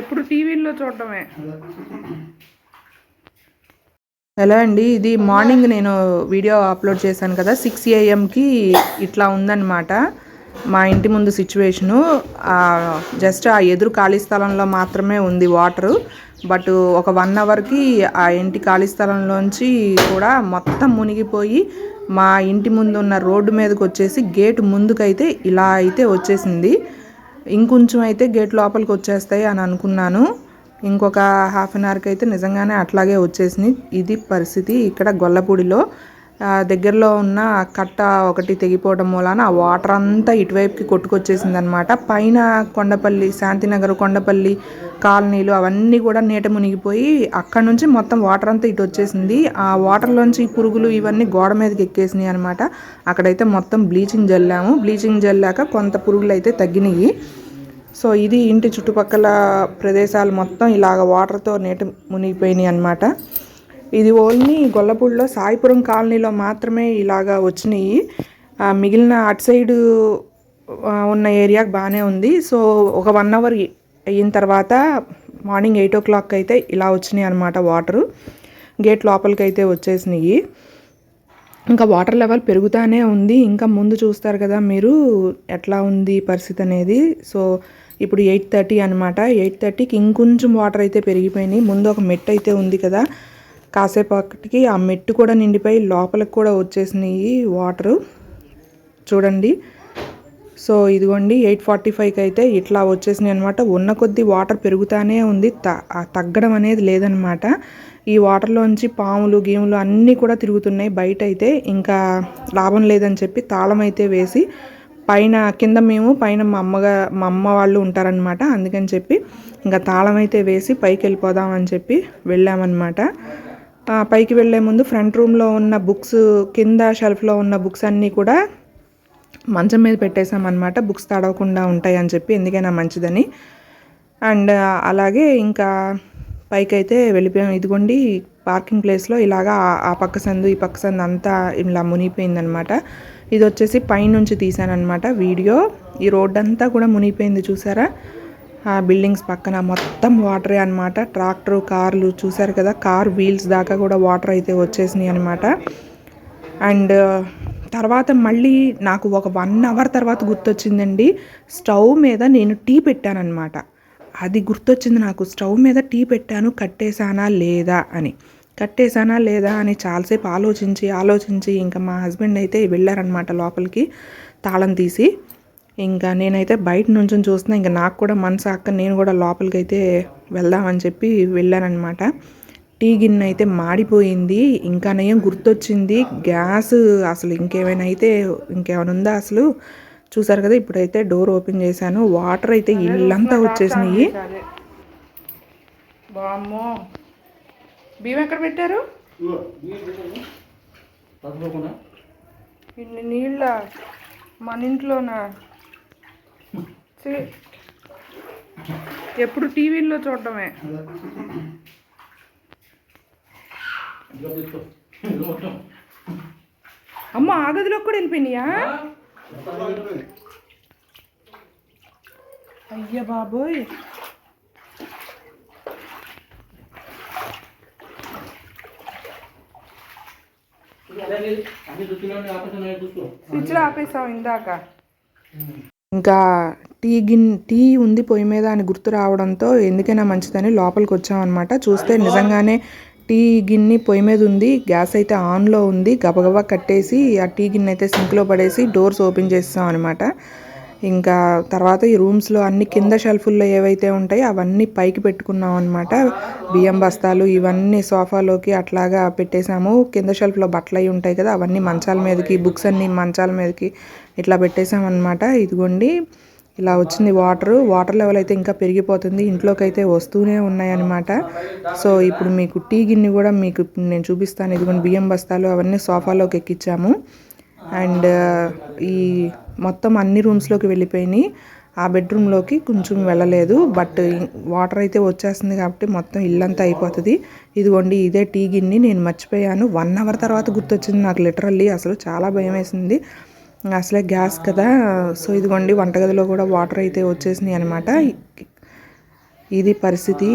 ఎప్పుడు టీవీల్లో చూడటమే. ఎలా అండి ఇది మార్నింగ్ నేను వీడియో అప్లోడ్ చేశాను కదా సిక్స్ ఏఎంకి ఇట్లా ఉందన్నమాట. మా ఇంటి ముందు సిచ్యువేషను జస్ట్ ఆ ఎదురు ఖాళీ స్థలంలో మాత్రమే ఉంది వాటరు. బట్ ఒక వన్ అవర్కి ఆ ఇంటి ఖాళీ స్థలంలోంచి కూడా మొత్తం మునిగిపోయి మా ఇంటి ముందు ఉన్న రోడ్డు మీదకి వచ్చేసి గేట్ ముందుకైతే ఇలా అయితే వచ్చేసింది. ఇంకొంచెం అయితే గేట్ లోపలికి వచ్చేస్తాయి అని అనుకున్నాను. ఇంకొక హాఫ్ అన్ అవర్కి అయితే నిజంగానే అట్లాగే వచ్చేసింది ఇది పరిస్థితి ఇక్కడ గొల్లపూడిలో. దగ్గరలో ఉన్న కట్ట ఒకటి తెగిపోవడం మూలాన ఆ వాటర్ అంతా ఇటువైపుకి కొట్టుకొచ్చేసింది అనమాట పైన కొండపల్లి శాంతినగర్ కొండపల్లి కాలనీలు అవన్నీ కూడా నీట మునిగిపోయి అక్కడ నుంచి మొత్తం వాటర్ అంతా ఇటు వచ్చేసింది. ఆ వాటర్లోంచి పురుగులు ఇవన్నీ గోడ మీదకి ఎక్కేసినాయి అనమాట. అక్కడైతే మొత్తం బ్లీచింగ్ జల్లాము. బ్లీచింగ్ జల్లాక కొంత పురుగులు అయితే తగ్గినాయి. సో ఇది ఇంటి చుట్టుపక్కల ప్రదేశాలు మొత్తం ఇలాగ వాటర్తో నీట మునిగిపోయినాయి అనమాట. ఇది ఓన్లీ గొల్లపూడిలో సాయిపురం కాలనీలో మాత్రమే ఇలాగా వచ్చినాయి. మిగిలిన అటు సైడు ఉన్న ఏరియాకి బాగానే ఉంది. సో ఒక వన్ అవర్ అయిన తర్వాత మార్నింగ్ ఎయిట్ ఓ క్లాక్ అయితే ఇలా వచ్చినాయి అనమాట వాటరు. గేట్ లోపలికి అయితే వచ్చేసినాయి. ఇంకా వాటర్ లెవెల్ పెరుగుతానే ఉంది. ఇంకా ముందు చూస్తారు కదా మీరు ఎట్లా ఉంది పరిస్థితి అనేది. సో ఇప్పుడు ఎయిట్ థర్టీ అనమాట ఎయిట్ థర్టీకి ఇంకొంచెం వాటర్ అయితే పెరిగిపోయినాయి. ముందు ఒక మెట్ అయితే ఉంది కదా. కాసేపటికి ఆ మెట్టు కూడా నిండిపోయి లోపలికి కూడా వచ్చేసినాయి వాటరు. చూడండి. సో ఇదిగోండి ఎయిట్ ఫార్టీ ఫైవ్కి అయితే ఇట్లా వచ్చేసినాయి అనమాట ఉన్న కొద్దీ వాటర్ పెరుగుతానే ఉంది. త తగ్గడం అనేది లేదనమాట ఈ వాటర్లోంచి పాములు గీములు అన్నీ కూడా తిరుగుతున్నాయి. బయట అయితే ఇంకా లాభం లేదని చెప్పి తాళం అయితే వేసి పైన కింద మేము పైన మా అమ్మగా మా అమ్మ వాళ్ళు ఉంటారనమాట అందుకని చెప్పి ఇంకా తాళం అయితే వేసి పైకి వెళ్ళిపోదామని చెప్పి వెళ్ళామన్నమాట. పైకి వెళ్ళే ముందు ఫ్రంట్ రూమ్లో ఉన్న బుక్స్ కింద షెల్ఫ్లో ఉన్న బుక్స్ అన్నీ కూడా మంచం మీద పెట్టేసామన్నమాట బుక్స్ తడవకుండా ఉంటాయి అని చెప్పి ఎందుకైనా మంచిదని. అండ్ అలాగే ఇంకా పైకి అయితే వెళ్ళిపోయాం. ఇదిగోండి పార్కింగ్ ప్లేస్లో ఇలాగా ఆ- ఆ పక్క సందు ఈ పక్క సందు అంతా ఇలా మునిగిపోయిందనమాట ఇది వచ్చేసి పైనుంచి తీసానమాట వీడియో. ఈ రోడ్ అంతా కూడా మునిగిపోయింది చూసారా? ఆ బిల్డింగ్స్ పక్కన మొత్తం వాటరే అనమాట ట్రాక్టర్ కార్లు చూసారు కదా కార్ వీల్స్ దాకా కూడా వాటర్ అయితే వచ్చేసినాయి అనమాట అండ్ తర్వాత మళ్ళీ నాకు ఒక వన్ అవర్ తర్వాత గుర్తొచ్చిందండి. స్టవ్ మీద నేను టీ పెట్టానన్నమాట. అది గుర్తొచ్చింది నాకు. స్టవ్ మీద టీ పెట్టాను కట్టేశానా లేదా అని. కట్టేశానా లేదా అని చాలాసేపు ఆలోచించి ఆలోచించి ఇంకా మా హస్బెండ్ అయితే వెళ్ళారనమాట లోపలికి తాళం తీసి. ఇంకా నేనైతే బయట నుంచి చూస్తున్నా. ఇంకా నాకు కూడా మనసు అక్క నేను కూడా లోపలికి అయితే వెళ్దామని చెప్పి వెళ్ళానమాట టీ గిన్నె అయితే మాడిపోయింది. ఇంకా నయం గుర్తొచ్చింది. గ్యాస్ అసలు ఇంకేమైనా అయితే ఇంకేమైనా ఉందా అసలు? చూసారు కదా ఇప్పుడైతే డోర్ ఓపెన్ చేశాను. వాటర్ అయితే ఇల్లంతా వచ్చేసినాయి. బామ్మో బియ్యం ఎక్కడ పెట్టారు? ఇన్ని నీళ్ళ? మన ఇంట్లోనా. ఎప్పుడు టీవీల్లో చూడటమే. అమ్మ ఆ గదిలోకి కూడా వెళ్ళిపోయినాయా? అయ్య బాబోయ్. స్విచ్లో ఆపేసావు ఇందాక. ఇంకా టీ గిన్ టీ ఉంది పొయ్యి మీద అని గుర్తు రావడంతో ఎందుకైనా మంచిదని లోపలికి వచ్చామన్నమాట. చూస్తే నిజంగానే టీ గిన్నె పొయ్యి మీద ఉంది గ్యాస్ అయితే ఆన్లో ఉంది గబగబా కట్టేసి ఆ టీ గిన్నె అయితే సింక్లో పడేసి డోర్స్ ఓపెన్ చేస్తాం అనమాట ఇంకా తర్వాత ఈ రూమ్స్లో అన్ని కింద షెల్ఫుల్లో ఏవైతే ఉంటాయో అవన్నీ పైకి పెట్టుకున్నాం అనమాట బియ్యం బస్తాలు ఇవన్నీ సోఫాలోకి అట్లాగా పెట్టేశాము కింద షెల్ఫ్లో బట్టలు అవి ఉంటాయి కదా అవన్నీ మంచాల మీదకి బుక్స్ అన్ని మంచాల మీదకి ఇట్లా పెట్టేశామన్నమాట ఇదిగోండి ఇలా వచ్చింది వాటర్. వాటర్ లెవెల్ అయితే ఇంకా పెరిగిపోతుంది. ఇంట్లోకి అయితే వస్తూనే ఉన్నాయన్నమాట సో ఇప్పుడు మీకు టీ గిన్నె కూడా మీకు నేను చూపిస్తాను. ఇదిగోండి బియ్యం బస్తాలు అవన్నీ సోఫాలోకి ఎక్కించాము అండ్ ఈ మొత్తం అన్ని రూమ్స్లోకి వెళ్ళిపోయినాయి. ఆ బెడ్రూమ్లోకి కొంచెం వెళ్ళలేదు. బట్ వాటర్ అయితే వచ్చేస్తుంది కాబట్టి మొత్తం ఇల్లంతా అయిపోతుంది. ఇదిగోండి ఇదే టీ గిన్ని. నేను మర్చిపోయాను. వన్ అవర్ తర్వాత గుర్తొచ్చింది నాకు లిటరల్లీ. అసలు చాలా భయం వేసింది అసలే గ్యాస్ కదా. సో ఇదిగోండి వంటగదిలో కూడా వాటర్ అయితే వచ్చేసినాయి అనమాట ఇది పరిస్థితి.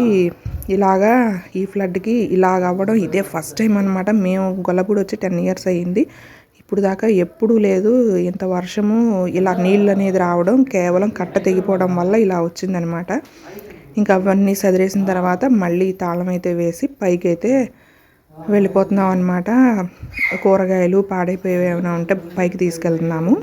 ఇలాగా ఈ ఫ్లడ్కి ఇలాగ అవ్వడం ఇదే ఫస్ట్ టైం అనమాట మేము గొల్లపూడి వచ్చి టెన్ ఇయర్స్ అయ్యింది. ఇప్పుడు దాకా ఎప్పుడూ లేదు. ఇంత వర్షము ఇలా నీళ్ళు అనేది రావడం కేవలం కట్ట తెగిపోవడం వల్ల ఇలా వచ్చిందనమాట. ఇంకా అవన్నీ సదిరేసిన తర్వాత మళ్ళీ తాళం అయితే వేసి పైకి అయితే వెళ్ళిపోతున్నాం అనమాట కూరగాయలు పాడైపోయేవి ఏమైనా ఉంటే పైకి తీసుకెళ్తున్నాము.